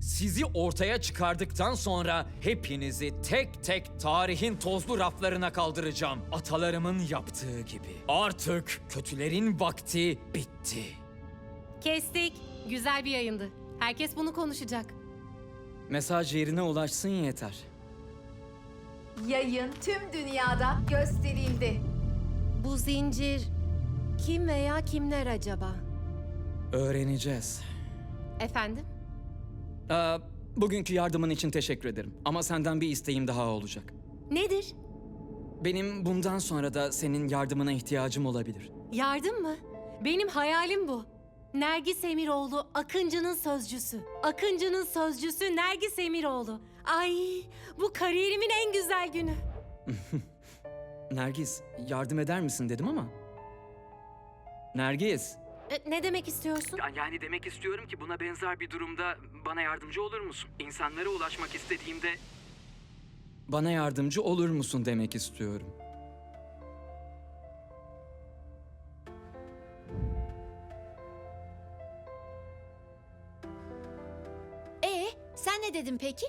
Sizi ortaya çıkardıktan sonra hepinizi tek tek tarihin tozlu raflarına kaldıracağım. Atalarımın yaptığı gibi. Artık kötülerin vakti bitti. Kestik. Güzel bir yayındı. Herkes bunu konuşacak. Mesaj yerine ulaşsın yeter. Yayın tüm dünyada gösterildi. Bu zincir kim veya kimler acaba? Öğreneceğiz. Efendim? Ee, bugünkü yardımın için teşekkür ederim. Ama senden bir isteğim daha olacak. Nedir? Benim bundan sonra da senin yardımına ihtiyacım olabilir. Yardım mı? Benim hayalim bu. Nergis Emiroğlu Akıncı'nın sözcüsü. Akıncı'nın sözcüsü Nergis Emiroğlu. Ay bu kariyerimin en güzel günü. Nergis, yardım eder misin dedim ama. Nergis. E, ne demek istiyorsun? Ya- Yani demek istiyorum ki buna benzer bir durumda bana yardımcı olur musun? İnsanlara ulaşmak istediğimde... Bana yardımcı olur musun demek istiyorum. E sen ne dedin peki?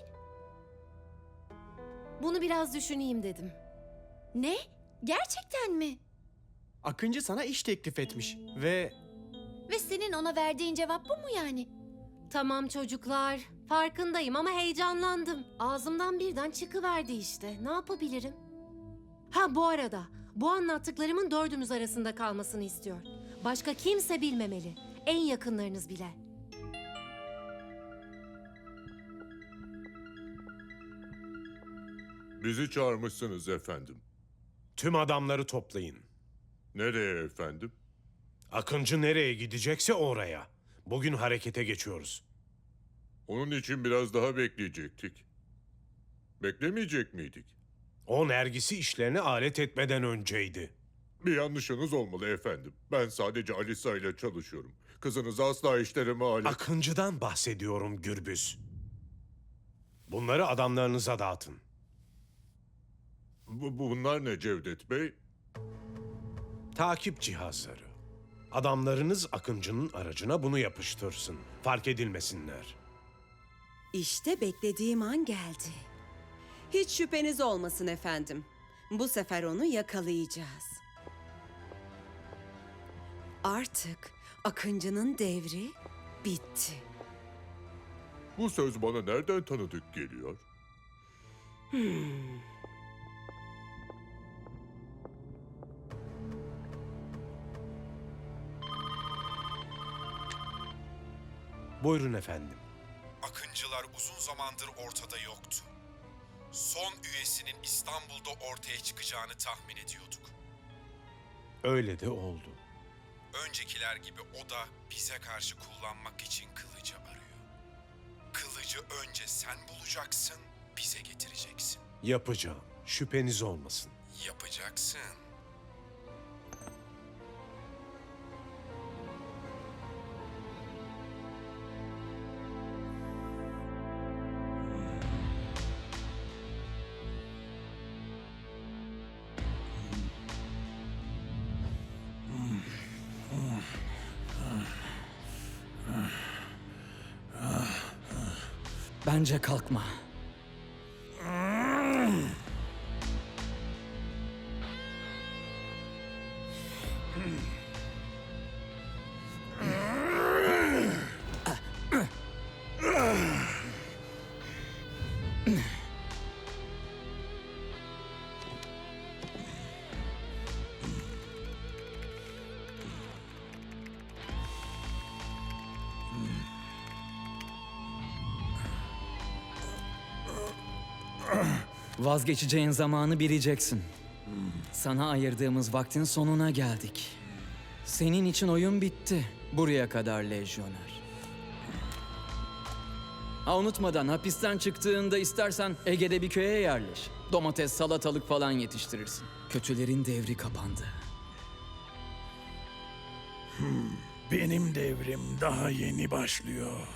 Bunu biraz düşüneyim dedim. Ne? Gerçekten mi? Akıncı sana iş teklif etmiş ve Ve senin ona verdiğin cevap bu mu yani? Tamam çocuklar. Farkındayım ama heyecanlandım. Ağzımdan birden çıkıverdi işte. Ne yapabilirim? Ha bu arada bu anlattıklarımın dördümüz arasında kalmasını istiyor. Başka kimse bilmemeli. En yakınlarınız bile. Bizi çağırmışsınız efendim. Tüm adamları toplayın. Nereye efendim? Akıncı nereye gidecekse oraya. Bugün harekete geçiyoruz. Onun için biraz daha bekleyecektik. Beklemeyecek miydik? O nergisi işlerine alet etmeden önceydi. Bir yanlışınız olmalı efendim. Ben sadece Alisa ile çalışıyorum. Kızınız asla işlerime alet... Akıncı'dan bahsediyorum Gürbüz. Bunları adamlarınıza dağıtın. Bu- bunlar ne Cevdet Bey? Takip cihazları. Adamlarınız Akıncı'nın aracına bunu yapıştırsın. Fark edilmesinler. İşte beklediğim an geldi. Hiç şüpheniz olmasın efendim. Bu sefer onu yakalayacağız. Artık Akıncı'nın devri bitti. Bu söz bana nereden tanıdık geliyor? Buyurun efendim. Akıncılar uzun zamandır ortada yoktu. Son üyesinin İstanbul'da ortaya çıkacağını tahmin ediyorduk. Öyle de oldu. Öncekiler gibi o da bize karşı kullanmak için kılıcı arıyor. Kılıcı önce sen bulacaksın, bize getireceksin. Yapacağım. Şüpheniz olmasın. Yapacaksın. Bence kalkma. Vazgeçeceğin zamanı bileceksin. Sana ayırdığımız vaktin sonuna geldik. Senin için oyun bitti. Buraya kadar lejyoner. Ha unutmadan hapisten çıktığında istersen Ege'de bir köye yerleş. Domates, salatalık falan yetiştirirsin. Kötülerin devri kapandı. Benim devrim daha yeni başlıyor.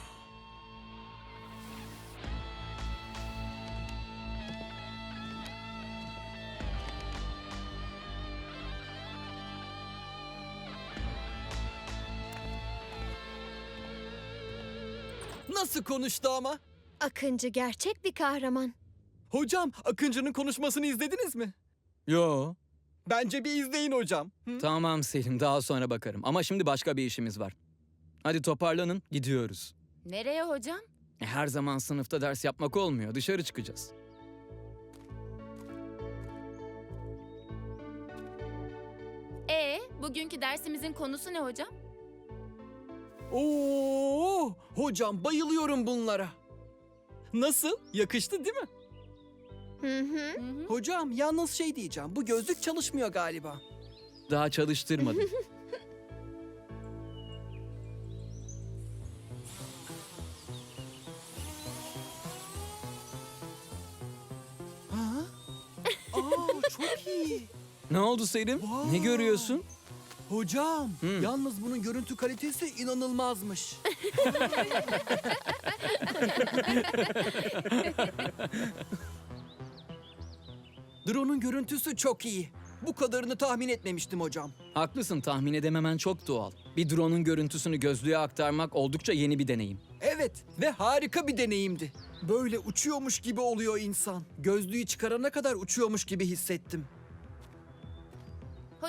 Nasıl konuştu ama? Akıncı gerçek bir kahraman. Hocam Akıncı'nın konuşmasını izlediniz mi? Yo. Bence bir izleyin hocam. Hı? Tamam Selim daha sonra bakarım. Ama şimdi başka bir işimiz var. Hadi toparlanın gidiyoruz. Nereye hocam? E, Her zaman sınıfta ders yapmak olmuyor. Dışarı çıkacağız. E, bugünkü dersimizin konusu ne hocam? Oo, hocam bayılıyorum bunlara. Nasıl? Yakıştı değil mi? Hı hı. Hocam yalnız şey diyeceğim. Bu gözlük çalışmıyor galiba. Daha çalıştırmadım. Ha? Aa çok iyi. ne oldu Selim? Ne Wow. görüyorsun? Hocam yalnız bunun görüntü kalitesi inanılmazmış. Drone'un görüntüsü çok iyi. Bu kadarını tahmin etmemiştim hocam. Haklısın tahmin edememen çok doğal. Bir drone'un görüntüsünü gözlüğe aktarmak oldukça yeni bir deneyim. Evet ve harika bir deneyimdi. Böyle uçuyormuş gibi oluyor insan. Gözlüğü çıkarana kadar uçuyormuş gibi hissettim.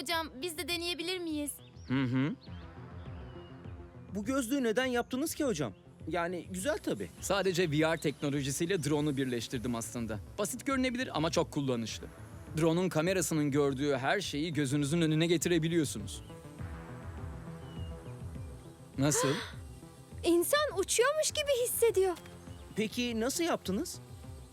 Hocam biz de deneyebilir miyiz? Hı hı. Bu gözlüğü neden yaptınız ki hocam? Yani güzel tabii. Sadece VR teknolojisiyle drone'u birleştirdim aslında. Basit görünebilir ama çok kullanışlı. Drone'un kamerasının gördüğü her şeyi gözünüzün önüne getirebiliyorsunuz. Nasıl? İnsan uçuyormuş gibi hissediyor. Peki nasıl yaptınız?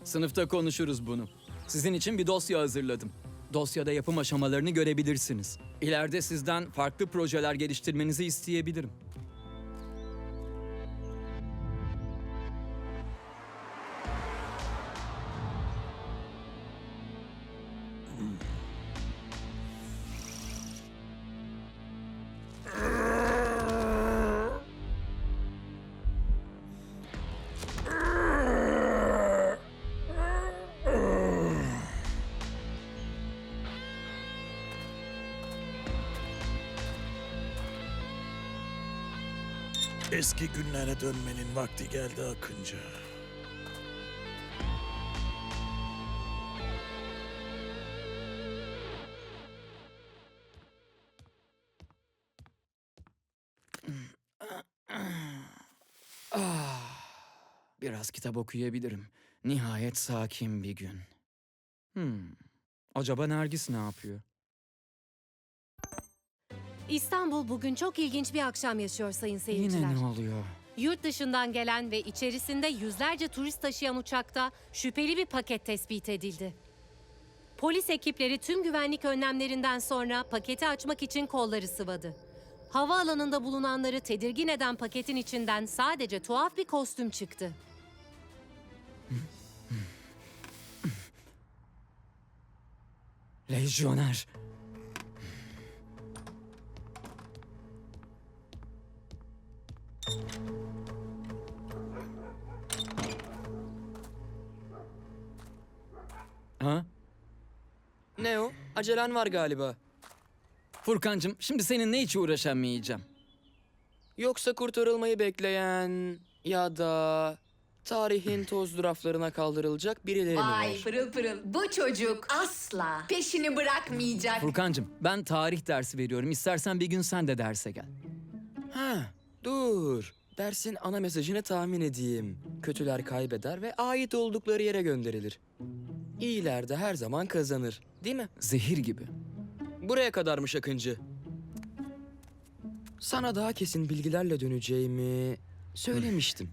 Sınıfta konuşuruz bunu. Sizin için bir dosya hazırladım. Dosyada yapım aşamalarını görebilirsiniz. İleride sizden farklı projeler geliştirmenizi isteyebilirim. Eski günlere dönmenin vakti geldi Akıncı. Biraz kitap okuyabilirim. Nihayet sakin bir gün. Hmm. Acaba Nergis ne yapıyor? İstanbul bugün çok ilginç bir akşam yaşıyor sayın seyirciler. Yine ne oluyor? Yurt dışından gelen ve içerisinde yüzlerce turist taşıyan uçakta şüpheli bir paket tespit edildi. Polis ekipleri tüm güvenlik önlemlerinden sonra paketi açmak için kolları sıvadı. Havaalanında bulunanları tedirgin eden paketin içinden sadece tuhaf bir kostüm çıktı. Lejyoner. Ha? Ne o? Acelen var galiba. Furkancığım şimdi seninle hiç uğraşamayacağım. Yoksa kurtarılmayı bekleyen ya da tarihin toz raflarına kaldırılacak birileri mi Vay var? pırıl pırıl. Bu çocuk asla peşini bırakmayacak. Furkancığım ben tarih dersi veriyorum. İstersen bir gün sen de derse gel. Ha, dur. Dersin ana mesajını tahmin edeyim. Kötüler kaybeder ve ait oldukları yere gönderilir. İyiler de her zaman kazanır. Değil mi? Zehir gibi. Buraya kadarmış Akıncı. Sana daha kesin bilgilerle döneceğimi söylemiştim.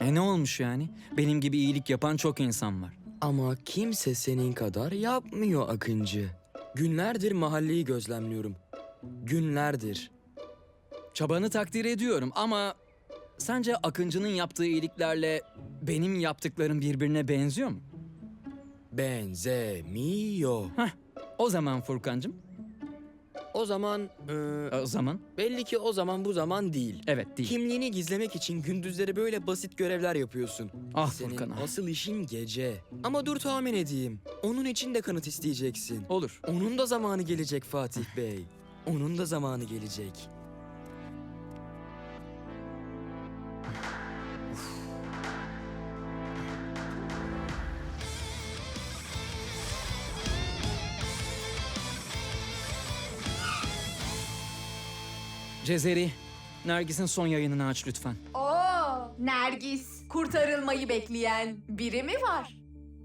En E ne olmuş yani? Benim gibi iyilik yapan çok insan var. Ama kimse senin kadar yapmıyor Akıncı. Günlerdir mahalleyi gözlemliyorum. Günlerdir. Çabanı takdir ediyorum ama sence Akıncı'nın yaptığı iyiliklerle benim yaptıklarım birbirine benziyor mu? Benzemiyor. Heh, o zaman Furkancığım, O zaman eee, o zaman belli ki o zaman bu zaman değil. evet değil. Kimliğini gizlemek için gündüzleri böyle basit görevler yapıyorsun. Ah Senin Furkan ah. asıl işin gece. Ama dur tahmin edeyim. Onun için de kanıt isteyeceksin. Olur. Onun da zamanı gelecek Fatih Bey. Onun da zamanı gelecek. Cezeri, Nergis'in son yayınını aç lütfen. Oo, Nergis. Kurtarılmayı bekleyen biri mi var?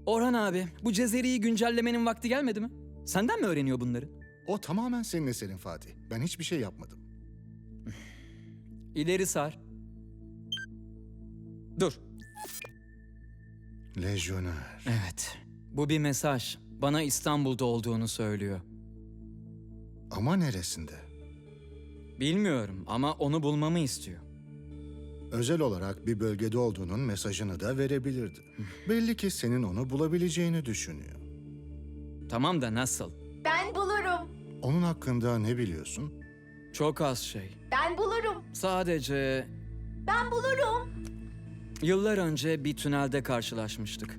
Orhan abi, bu Cezeri'yi güncellemenin vakti gelmedi mi? Senden mi öğreniyor bunları? O tamamen senin eserin Fatih. Ben hiçbir şey yapmadım. İleri sar. Dur. Lejyoner. Evet. Bu bir mesaj. Bana İstanbul'da olduğunu söylüyor. Ama neresinde? Bilmiyorum ama onu bulmamı istiyor. Özel olarak bir bölgede olduğunun mesajını da verebilirdi. Belli ki senin onu bulabileceğini düşünüyor. Tamam da nasıl? Ben bulurum. Onun hakkında ne biliyorsun? Çok az şey. Ben bulurum. Sadece Ben bulurum. yıllar önce bir tünelde karşılaşmıştık.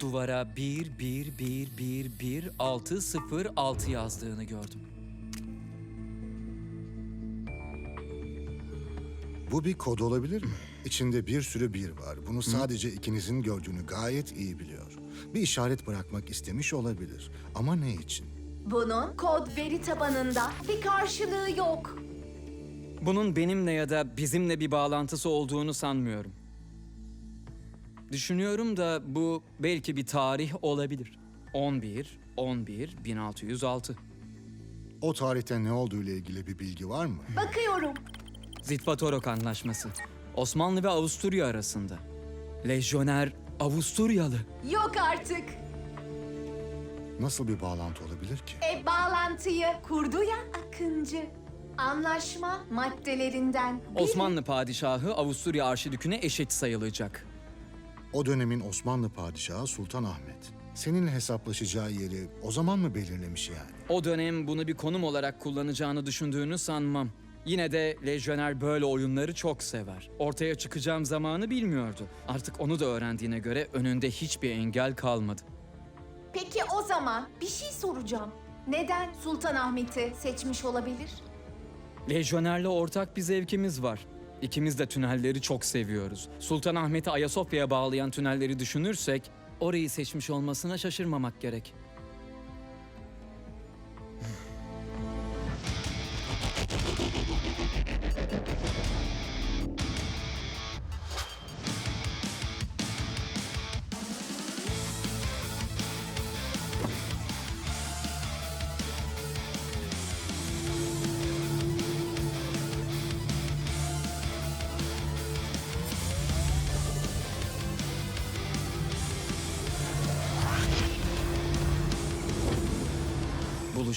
Duvara 1 1 1 1 1 6 0 6 yazdığını gördüm. Bu bir kod olabilir mi? İçinde bir sürü bir var. Bunu sadece ikinizin gördüğünü gayet iyi biliyor. Bir işaret bırakmak istemiş olabilir. Ama ne için? Bunun kod veri tabanında bir karşılığı yok. Bunun benimle ya da bizimle bir bağlantısı olduğunu sanmıyorum. Düşünüyorum da bu belki bir tarih olabilir. 11 11 1606. O tarihte ne olduğu ile ilgili bir bilgi var mı? Bakıyorum. Zitvatorok Anlaşması. Osmanlı ve Avusturya arasında. Lejyoner Avusturyalı. Yok artık. Nasıl bir bağlantı olabilir ki? E bağlantıyı kurdu ya Akıncı. Anlaşma maddelerinden biri. Osmanlı padişahı Avusturya arşidüküne eşit sayılacak. O dönemin Osmanlı padişahı Sultan Ahmet. Seninle hesaplaşacağı yeri o zaman mı belirlemiş yani? O dönem bunu bir konum olarak kullanacağını düşündüğünü sanmam. Yine de lejyoner böyle oyunları çok sever. Ortaya çıkacağım zamanı bilmiyordu. Artık onu da öğrendiğine göre önünde hiçbir engel kalmadı. Peki o zaman bir şey soracağım. Neden Sultanahmet'i seçmiş olabilir? Lejyonerle ortak bir zevkimiz var. İkimiz de tünelleri çok seviyoruz. Sultanahmet'i Ayasofya'ya bağlayan tünelleri düşünürsek orayı seçmiş olmasına şaşırmamak gerek.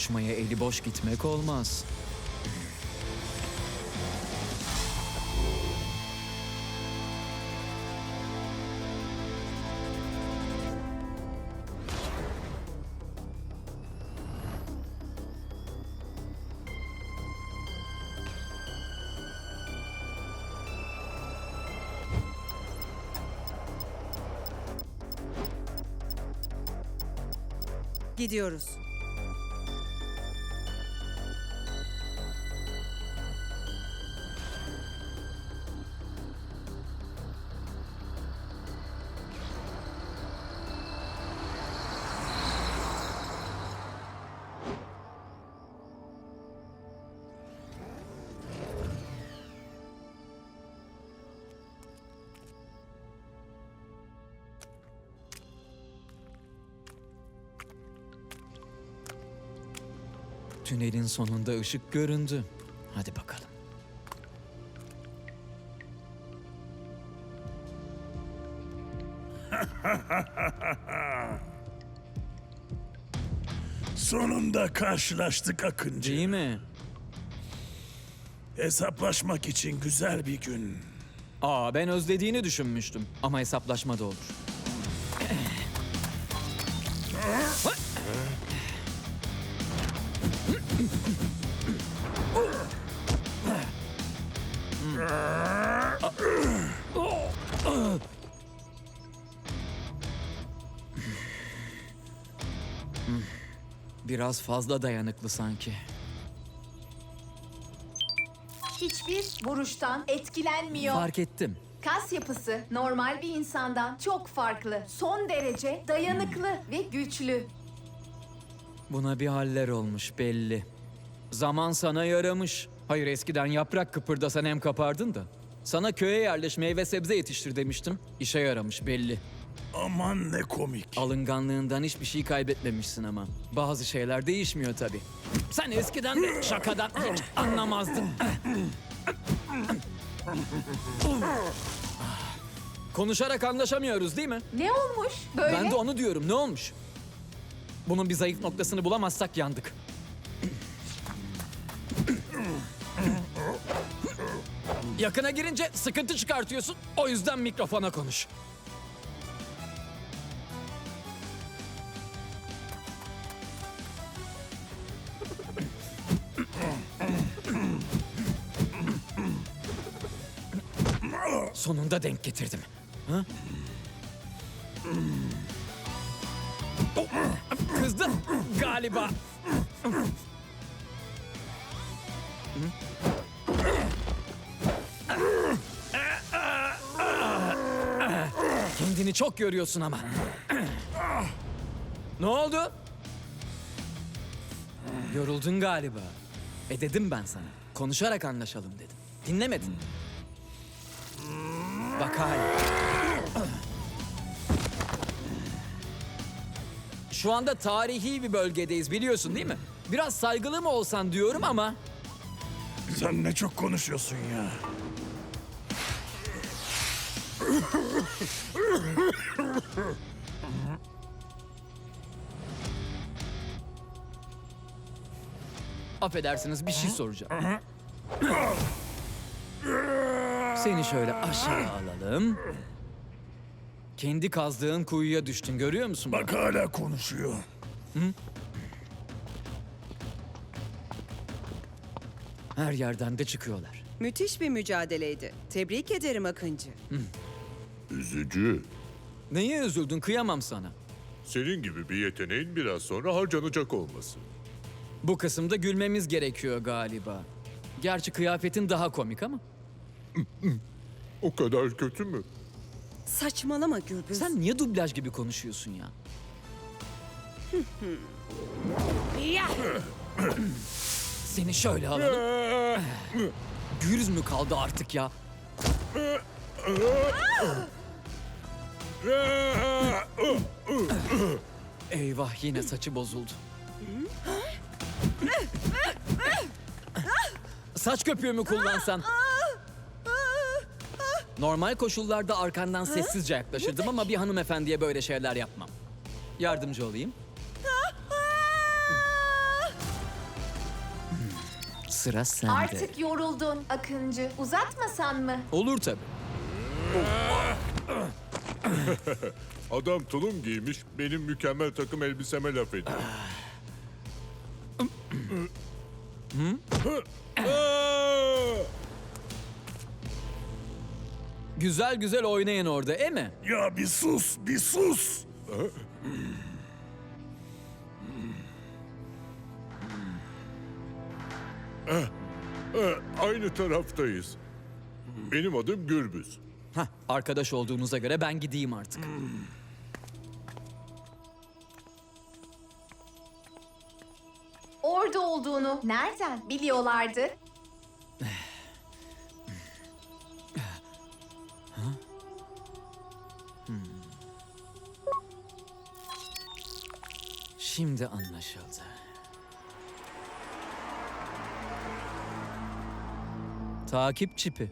Buluşmaya eli boş gitmek olmaz. Gidiyoruz. Tünelin sonunda ışık göründü. Hadi bakalım. Sonunda karşılaştık Akıncı. Değil mi? Hesaplaşmak için güzel bir gün. Aa ben özlediğini düşünmüştüm. Ama hesaplaşma da olur. Biraz fazla dayanıklı sanki. Hiçbir vuruştan etkilenmiyor. Fark ettim. Kas yapısı normal bir insandan çok farklı. Son derece dayanıklı ve güçlü. Buna bir haller olmuş belli. Zaman sana yaramış. Hayır eskiden yaprak kıpırdasan hem kapardın da. Sana köye yerleş meyve sebze yetiştir demiştim. İşe yaramış belli. Aman ne komik. Alınganlığından hiçbir şey kaybetmemişsin ama. Bazı şeyler değişmiyor tabii. Sen eskiden de şakadan hiç anlamazdın. Konuşarak anlaşamıyoruz değil mi? Ne olmuş böyle? Ben de onu diyorum. Ne olmuş? Bunun bir zayıf noktasını bulamazsak yandık. Yakına girince sıkıntı çıkartıyorsun. O yüzden mikrofona konuş. Sonunda denk getirdim. Ha? Kızdın galiba. Kendini çok görüyorsun ama. ne oldu? Yoruldun galiba. E dedim ben sana. Konuşarak anlaşalım dedim. Dinlemedin. Bak hala. Şu anda tarihi bir bölgedeyiz biliyorsun değil mi? Biraz saygılı mı olsan diyorum ama... Sen ne çok konuşuyorsun ya. Affedersiniz bir şey soracağım. Seni şöyle aşağı alalım. Kendi kazdığın kuyuya düştün görüyor musun? Bak hala konuşuyor. Her yerden de çıkıyorlar. Müthiş bir mücadeleydi. Tebrik ederim Akıncı. Üzücü. Neye üzüldün kıyamam sana. Senin gibi bir yeteneğin biraz sonra harcanacak olması. Bu kısımda gülmemiz gerekiyor galiba. Gerçi kıyafetin daha komik ama. O kadar kötü mü? Saçmalama Gürbüz. Sen niye dublaj gibi konuşuyorsun ya? Seni şöyle alalım. Gürüz mü kaldı artık ya? Eyvah yine saçı bozuldu. Saç köpüğü mü kullansan? Normal koşullarda arkandan sessizce yaklaşırdım ama bir hanımefendiye böyle şeyler yapmam. Yardımcı olayım. Sıra sende. Artık yoruldun Akıncı. Uzatmasan mı? Olur tabii. Adam tulum giymiş, benim mükemmel takım elbiseme laf ediyor. Güzel güzel oynayın orada, e mi? Ya bir sus, bir sus. Ee, Aynı taraftayız. Benim adım Gürbüz. Hah, arkadaş olduğunuza göre ben gideyim artık. Orada olduğunu nereden biliyorlardı? Şimdi anlaşıldı. Takip çipi.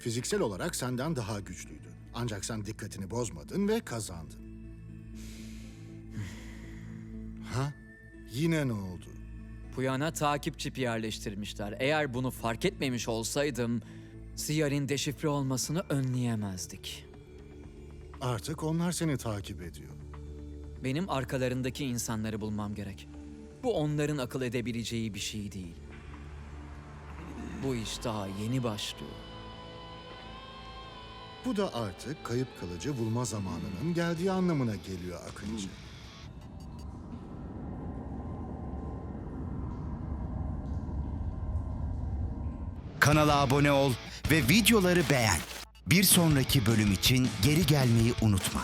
Fiziksel olarak senden daha güçlüydü. Ancak sen dikkatini bozmadın ve kazandın. Yine ne oldu? Puyana takip çipi yerleştirmişler. Eğer bunu fark etmemiş olsaydım, Siyar'in deşifre olmasını önleyemezdik. Artık onlar seni takip ediyor. Benim arkalarındaki insanları bulmam gerek. Bu onların akıl edebileceği bir şey değil. Bu iş daha yeni başlıyor. Bu da artık kayıp kılıcı bulma zamanının geldiği anlamına geliyor Akıncı. Kanala abone ol ve videoları beğen. Bir sonraki bölüm için geri gelmeyi unutma.